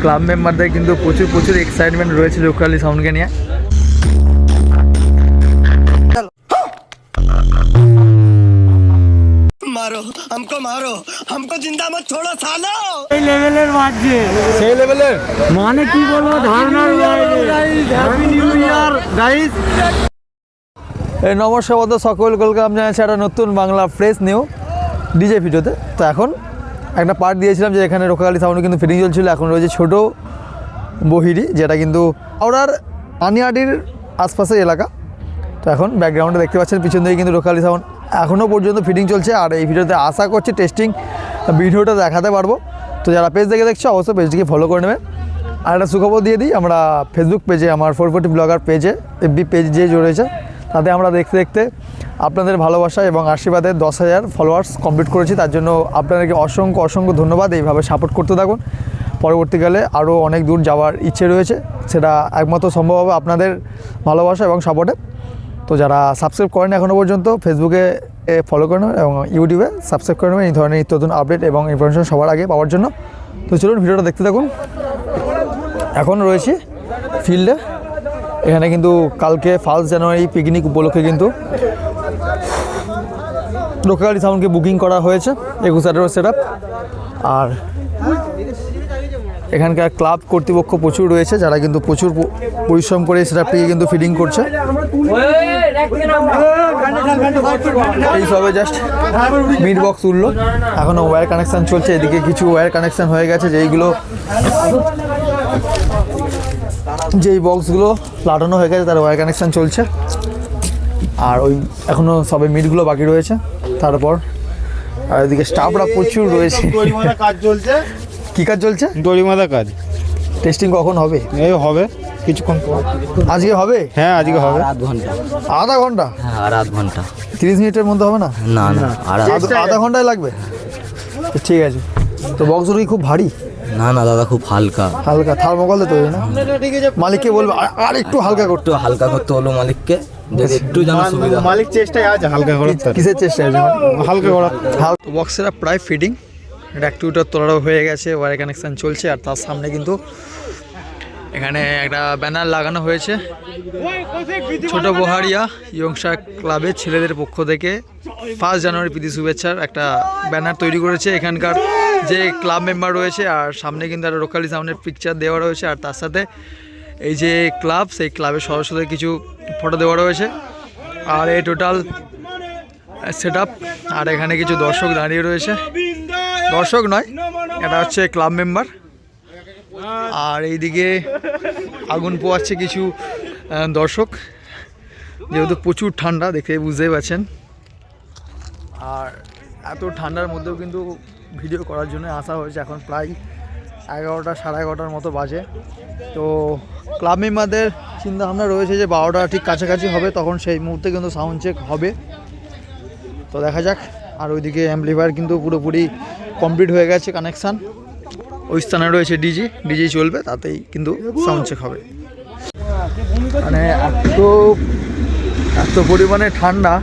Club মেম্বারদের কিন্তু প্রচুর প্রচুর এক্সাইটমেন্ট রয়েছে লোকালি সাউন্ডকে নিয়ে मारो हमको मारो हमको जिंदा मत छोड़ो सालो এই লেভেলের মাঝে সেই লেভেলের মানে কি বলবো ধারণার হ্যাপি নিউ ইয়ার গাইস এই নমস্কার বন্ধু সকল কলকাম জানাচ্ছি একটা নতুন বাংলা ফ্রেশ নিউ ডিজে ভিডিওতে তো এখন একটা পার্ট দিয়েছিলাম যে এখানে রোকালি সাউন্ডে কিন্তু ফিটিং চলছিল। এখন রয়েছে ছোট বহিরি, যেটা কিন্তু হাওড়ার আনিয়াডির আশপাশের এলাকা। তো এখন ব্যাকগ্রাউন্ডে দেখতে পাচ্ছেন, পিছন দিকে কিন্তু রোকালি সাউন্ড এখনও পর্যন্ত ফিটিং চলছে। আর এই ভিডিওতে আশা করছি টেস্টিং ভিডিওটা দেখাতে পারব। তো যারা পেজ দেখে দেখছ, অবশ্যই পেজটিকে ফলো করে নেবে। আর একটা সুখবর দিয়ে দিই, আমরা ফেসবুক পেজে আমার ফোর ফোর্টি ব্লগার পেজে এফবি পেজ যে জড়িয়েছে তাতে আমরা দেখতে দেখতে আপনাদের ভালোবাসা এবং আশীর্বাদে দশ হাজার ফলোয়ার্স কমপ্লিট করেছি। তার জন্য আপনাদেরকে অসংখ্য অসংখ্য ধন্যবাদ এইভাবে সাপোর্ট করতে থাকুন। পরবর্তীকালে আরও অনেক দূর যাওয়ার ইচ্ছে রয়েছে। সেটা একমাত্র সম্ভব হবে আপনাদের ভালোবাসা এবং সাপোর্টে তো যারা সাবস্ক্রাইব করেন এখনও পর্যন্ত ফেসবুকে ফলো করে নেবেন এবং ইউটিউবে সাবস্ক্রাইব করে নেবেন। এই ধরনের নিত্য নতুন আপডেট এবং ইনফরমেশন সবার আগে পাওয়ার জন্য। তো চলুন ভিডিওটা দেখতে থাকুন। এখন রয়েছি ফিল্ডে এখানে কিন্তু কালকে ফার্স্ট জানুয়ারি পিকনিক উপলক্ষে কিন্তু লোকালি সাউন্ডকে বুকিং করা হয়েছে, একুশ আঠেরো সেট আর এখানকার ক্লাব কর্তৃপক্ষ প্রচুর রয়েছে, যারা কিন্তু প্রচুর পরিশ্রম করে সেটআপটিকে কিন্তু ফিডিং করছে। এই সবে জাস্ট মিড বক্স উঠল। এখনও ওয়্যার কানেকশান চলছে, এদিকে কিছু ওয়্যার কানেকশান হয়ে গেছে, যেইগুলো যেই বক্সগুলো লাটানো হয়ে গেছে তার ওয়্যার কানেকশান চলছে। আর ওই এখনও সবে মিটগুলো বাকি রয়েছে। তারপর আর এদিকে স্টাফরা প্রচুর রয়েছে। কাজ চলছে? কী কাজ চলছে? দড়িমাদা কাজ। টেস্টিং কখন হবে? এই হবে কিছুক্ষণ পর। আজকে হবে? হ্যাঁ আজকে হবে। আধ ঘণ্টা। আধা ঘণ্টা? হ্যাঁ আর আধ ঘণ্টা। তিরিশ মিনিটের মধ্যে হবে না? না না আর আধা ঘন্টায় লাগবে? ঠিক আছে। তো বক্সগুলো কি খুব ভারী। না না দাদা খুব হালকা। হালকা থার্মোকলে তৈরি না? মালিককে বলবে "আর- একটু হালকা করতে হালকা করতে হলো মালিককে একটু সুবিধা মালিক চেষ্টায় আছে হালকা করার কিসের চেষ্টা আছে? হালকা করার। বক্সেরা প্রায় ফিটিং র্যাকটুটার তোলারও হয়ে গেছে ওয়ার কানেকশান চলছে আর তার সামনে কিন্তু এখানে একটা ব্যানার লাগানো হয়েছে। ছোট বহারিয়া ইয়ংসা ক্লাবের ছেলেদের পক্ষ থেকে ফার্স্ট জানুয়ারি প্রীতি শুভেচ্ছার একটা ব্যানার তৈরি করেছে এখানকার। যে ক্লাব মেম্বার রয়েছে, আর সামনে কিন্তু একটা রোকালি সাউন্ডের পিকচার দেওয়া রয়েছে, আর তার সাথে এই যে ক্লাব সেই ক্লাবের সদস্যদের কিছু ফটো দেওয়া রয়েছে। আর এই টোটাল সেট আর এখানে কিছু দর্শক দাঁড়িয়ে রয়েছে। দর্শক নয়, এটা হচ্ছে ক্লাব মেম্বার আর এইদিকে আগুন পোয়াচ্ছে কিছু দর্শক। যেহেতু প্রচুর ঠান্ডা, দেখে বুঝতেই পারছেন। আর এত ঠান্ডার মধ্যেও কিন্তু ভিডিও করার জন্য আসা হয়েছে। এখন প্রায় এগারোটা, সাড়ে এগারোটার মতো বাজে। তো ক্লাব মেম্বারদের চিন্তাভাবনা রয়েছে যে বারোটা ঠিক কাছাকাছি হবে, তখন সেই মুহূর্তে কিন্তু সাউন্ড চেক হবে। তো দেখা যাক। আর ওইদিকে অ্যাম্পলিফায়ার কিন্তু পুরোপুরি কমপ্লিট হয়ে গেছে কানেকশান ওই স্থানে রয়েছে ডিজি ডিজি চলবে, তাতেই কিন্তু সাউন্ড চেক হবে। মানে এত এত পরিমাণে ঠান্ডা।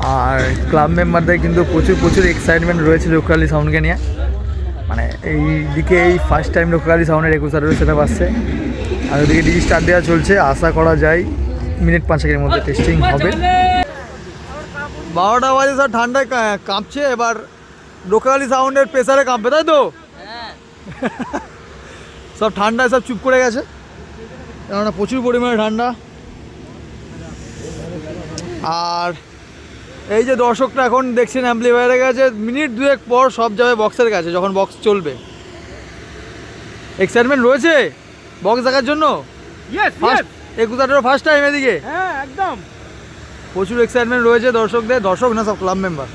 আর ক্লাব মেম্বারদের কিন্তু প্রচুর প্রচুর এক্সাইটমেন্ট রয়েছে লোকালি সাউন্ডকে নিয়ে। মানে এই দিকে এই ফার্স্ট টাইম লোকালি সাউন্ডের একুশ হাজারের সেটা আসছে। আর ওদিকে ডিজি স্টার্ট দেওয়া চলছে আশা করা যায় মিনিট পাঁচেকের মধ্যে টেস্টিং হবে। বারোটা বাজে স্যার ঠান্ডায় কাঁপছে এবার লোকালি সাউন্ডের প্রেসারে কাঁপবে তাই তো? সব ঠান্ডায় সব চুপ করে গেছে। কেননা প্রচুর পরিমাণে ঠান্ডা। আর এই যে দর্শকটা এখন দেখছেন অ্যাম্পলিফায়ারের কাছে মিনিট দুয়েক পর সব যাবে বক্সের কাছে যখন বক্স চলবে। এক্সাইটমেন্ট রয়েছে? বক্স দেখার জন্য? একুশ আঠেরো ফার্স্ট টাইম এদিকে। হ্যাঁ একদম। প্রচুর এক্সাইটমেন্ট রয়েছে দর্শকদের দর্শক না সব ক্লাব মেম্বার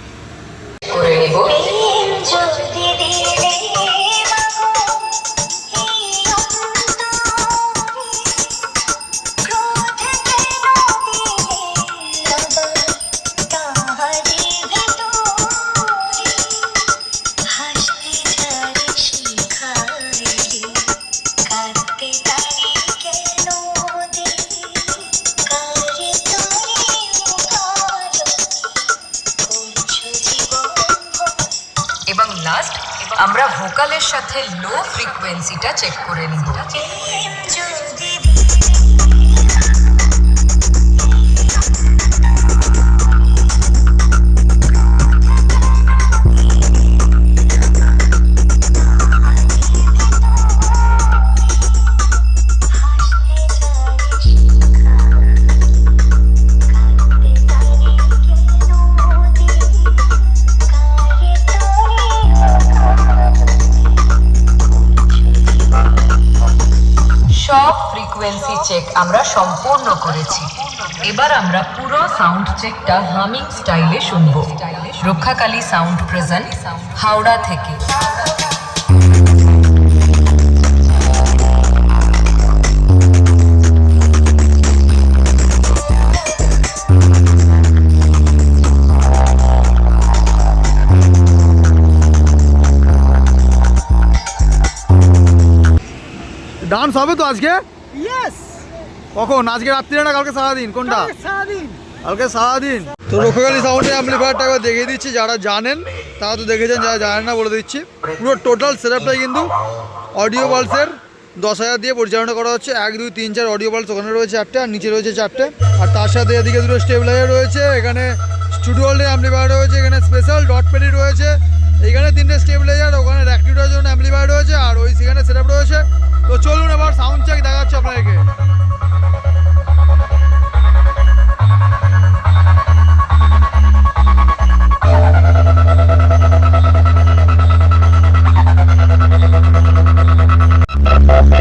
লাস্ট আমরা ভোকালের সাথে লো ফ্রিকোয়েন্সিটা চেক করে নিব। সব ফ্রিকোয়েন্সি চেক আমরা সম্পূর্ণ করেছি। এবার আমরা পুরো সাউন্ড চেকটা হামিং স্টাইলে শুনব। রক্ষাকালী সাউন্ড প্রেজেন্ট হাওড়া থেকে। ডান্স হবে তো আজকে? কখন? আজকে রাত্রিরে না কালকে সারাদিন? কোনটা? কালকে সারাদিন। তো রক্ষাকালী সাউন্ডের অ্যাম্পলিফায়ারটা একবার দেখিয়ে দিচ্ছি যারা জানেন তারা তো দেখেছেন যারা জানেন না বলে দিচ্ছি। পুরো টোটাল সেটআপটাই কিন্তু অডিও বালসের দশ হাজার দিয়ে পরিচালনা করা হচ্ছে। এক দুই তিন চার অডিও বালস ওখানে রয়েছে চারটে আর নিচে রয়েছে চারটে। আর তার সাথে এদিকে দুটো স্টেবিলাইজার রয়েছে এখানে স্টুডিও অ্যাম্পলিফায়ার রয়েছে এখানে স্পেশাল ডট পেডি রয়েছে। এখানে তিনটে স্টেবিলাইজার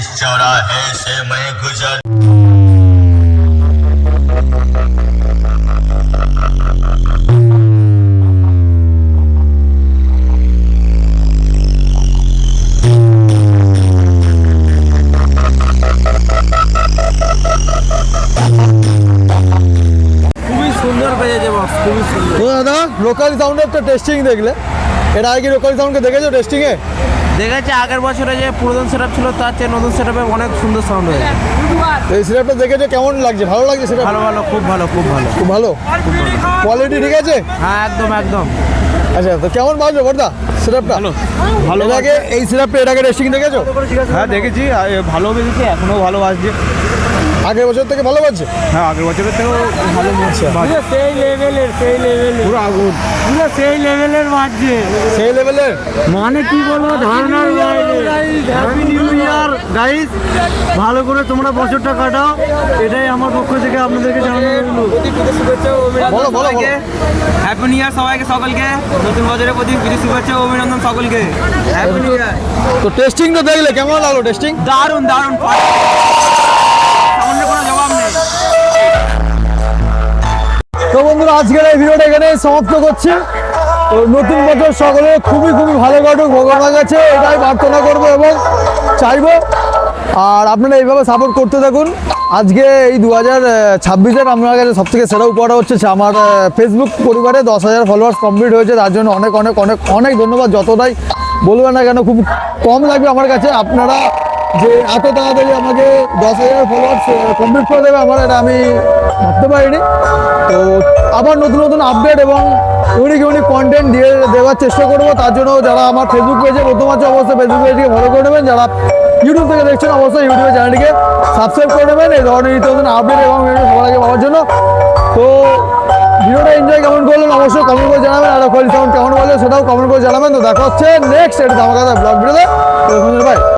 और जिस चौराहे से मैं गुजर খুবই সুন্দর পেয়েছে বক্স খুবই সুন্দর তো দাদা লোকাল সাউন্ডের একটা টেস্টিং দেখলে এর আগে লোকাল সাউন্ডকে দেখেছো টেস্টিংয়ে দেখেছে আগের বছরে যে পুরাতন সেট ছিল তার চেয়ে নতুন সেট অনেক সুন্দর সাউন্ড হয়েছে। এই সিরাপটা দেখেছে কেমন লাগছে? ভালো লাগছে সেটা ভালো ভালো খুব ভালো খুব ভালো। খুব ভালো? কোয়ালিটি ঠিক আছে? হ্যাঁ একদম একদম। আচ্ছা তো কেমন বাজবে বর্দা সিরাপটা ভালো ভালো লাগে এই সিরাপটা এর আগে রেস্টিং দেখেছ? হ্যাঁ দেখেছি ভালো বেজেছে এখনও ভালো বাজছে। আগের বছর থেকে ভালো বাজছে? হ্যাঁ আগের বছরের থেকেও ভালো বাজছে। পুরো সেই লেভেলের সেই লেভেলের পুরো আগুন। পুরো সেই লেভেলের বাজছে। সেই লেভেলের মানে কি বলব ধারণার বাইরে। হ্যাপি নিউ ইয়ার গাইস ভালো করে তোমরা বছরটা কাটাও। এটাই আমার পক্ষ থেকে আপনাদেরকে জানানো বলো বলো। হ্যাপি নিউ ইয়ার সবাইকে সকলকে। নতুন বছরের প্রতি প্রীতি শুভেচ্ছা ও অভিনন্দন সকলকে। হ্যাপি নিউ ইয়ার তো টেস্টিং তো দেখলে কেমন লাগল টেস্টিং দারুণ দারুণ। বন্ধুরা, আজকের এই ভিডিওটা এখানে সমাপ্ত করছি। তো নতুন বছর সকলে খুবই খুবই ভালো কাটুক, ভগবানের কাছে এটাই প্রার্থনা করব এবং চাইব। আর আপনারা এইভাবে সাপোর্ট করতে থাকুন। আজকে এই দু হাজার ছাব্বিশের আপনার কাছে সব থেকে সেরা উপহারটা হচ্ছে আমার ফেসবুক পরিবারে দশ হাজার ফলোয়ার্স কমপ্লিট হয়েছে। তার জন্য অনেক অনেক অনেক অনেক ধন্যবাদ। যতটাই বলবেন না কেন, খুব কম লাগবে আমার কাছে। আপনারা যে এত তাড়াতাড়ি আমাকে দশ হাজার ফলোয়ার্স কমপ্লিট করে দেবে, আমার এটা আমি ভাবতে পারিনি। তো আবার নতুন নতুন আপডেট এবং ইউনিক ইউনিক কন্টেন্ট দিয়ে দেওয়ার চেষ্টা করব। তার জন্য যারা আমার ফেসবুক পেজে প্রথম আছে, অবশ্যই ফেসবুক পেজটিকে ফলো করে নেবেন। যারা ইউটিউব থেকে দেখছেন, অবশ্যই ইউটিউবের চ্যানেলটিকে সাবস্ক্রাইব করে নেবেন। এই ধরনের নিত্য নতুন আপডেট এবং ভিডিও সবার আগে পাওয়ার জন্য। তো ভিডিওটা এনজয় কেমন করলেন, অবশ্যই কমেন্ট করে জানাবেন। আর কোয়ালিটি কেমন বলে সেটাও কমেন্ট করে জানাবেন। তো দেখা হচ্ছে নেক্সট এটা ধামাকাদার ব্লগ ভিডিওতে ভাই